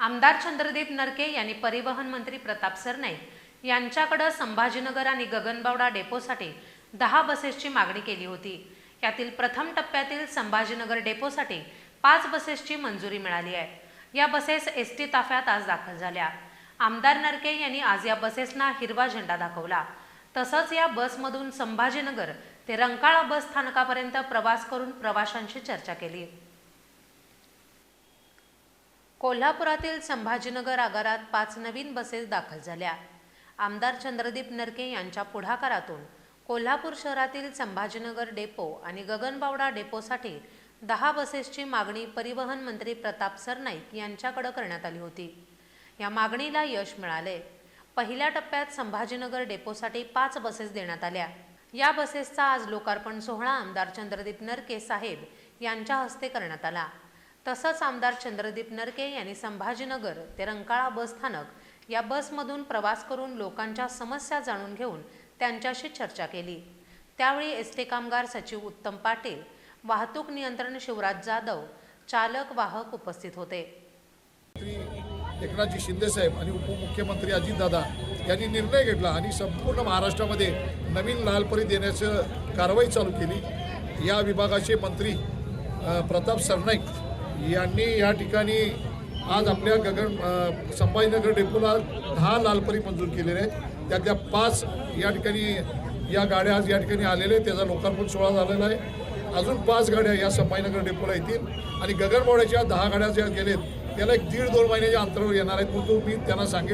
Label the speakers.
Speaker 1: आमदार चंद्रदीप नरके यांनी परिवहन मंत्री प्रताप सरनाईक यांच्याकडे संभाजीनगर आणि गगनबावडा डेपोसाठी दहा बसेसची मागणी केली होती. यातील प्रथम टप्प्यातील संभाजीनगर डेपोसाठी पाच बसेसची मंजुरी मिळाली आहे. या बसेस एस टी ताफ्यात आज दाखल झाल्या. आमदार नरके यांनी आज या बसेसना हिरवा झेंडा दाखवला. तसंच या बसमधून संभाजीनगर ते रंकाळा बस स्थानकापर्यंत प्रवास करून प्रवाशांशी चर्चा केली. कोल्हापुरातील संभाजीनगर आगारात पाच नवीन बसेस दाखल झाल्या. आमदार चंद्रदीप नरके यांच्या पुढाकारातून कोल्हापूर शहरातील संभाजीनगर डेपो आणि गगनबावडा डेपोसाठी दहा बसेसची मागणी परिवहन मंत्री प्रताप सरनाईक यांच्याकडे करण्यात आली होती. या मागणीला यश मिळाले. पहिल्या टप्प्यात संभाजीनगर डेपोसाठी पाच बसेस देण्यात आल्या. या बसेसचा आज लोकार्पण सोहळा आमदार चंद्रदीप नरके साहेब यांच्या हस्ते करण्यात आला. तसंच आमदार चंद्रदीप नरके यांनी संभाजीनगर ते रंकाळा बस स्थानक या बसमधून प्रवास करून लोकांच्या समस्या जाणून घेऊन त्यांच्याशी चर्चा केली. त्यावेळी एस टी कामगार सचिव उत्तम पाटील वाहतूक नियंत्रण शिवराज जाधव चालक वाहक उपस्थित होते.
Speaker 2: एकनाथजी शिंदेसाहेब आणि उपमुख्यमंत्री अजितदादा यांनी निर्णय घेतला आणि संपूर्ण महाराष्ट्रामध्ये नवीन लालपरी देण्याचं कारवाई चालू केली. या विभागाचे मंत्री प्रताप सरनाईक यांनी या ठिकाणी आज आपल्या गगन संभाजीनगर डेपोला दहा लालपरी मंजूर केलेले आहेत. त्यातल्या पाच या ठिकाणी या गाड्या आज या ठिकाणी आलेल्या आहेत. त्याचा लोकार्पण सोहळा झालेला आहे. अजून पाच गाड्या या संभाजीनगर डेपोला येतील. आणि गगनबावड्याच्या दहा गाड्या ज्या गेलेत त्याला एक दीड दोन महिन्याच्या अंतरावर येणार आहेत. परंतु मी त्यांना सांगितलं